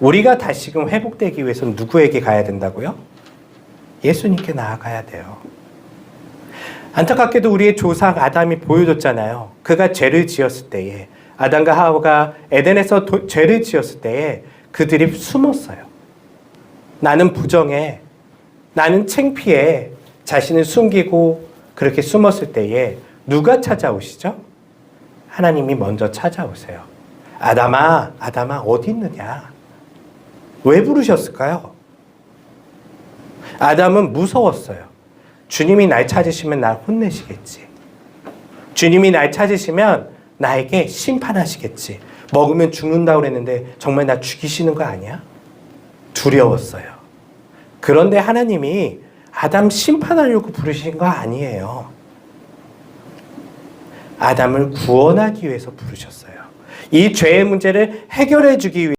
우리가 다시금 회복되기 위해서는 누구에게 가야 된다고요? 예수님께 나아가야 돼요. 안타깝게도 우리의 조상 아담이 보여줬잖아요. 그가 죄를 지었을 때에 아담과 하와가 에덴에서 도- 죄를 지었을 때에 그들이 숨었어요. 나는 부정해. 나는 창피해. 자신을 숨기고 그렇게 숨었을 때에 누가 찾아오시죠? 하나님이 먼저 찾아오세요. 아담아, 아담아, 어디 있느냐? 왜 부르셨을까요? 아담은 무서웠어요. 주님이 날 찾으시면 날 혼내시겠지. 주님이 날 찾으시면 나에게 심판하시겠지. 먹으면 죽는다 그랬는데 정말 나 죽이시는 거 아니야? 두려웠어요. 그런데 하나님이 아담 심판하려고 부르신 거 아니에요. 아담을 구원하기 위해서 부르셨어요. 이 죄의 문제를 해결해 주기 위해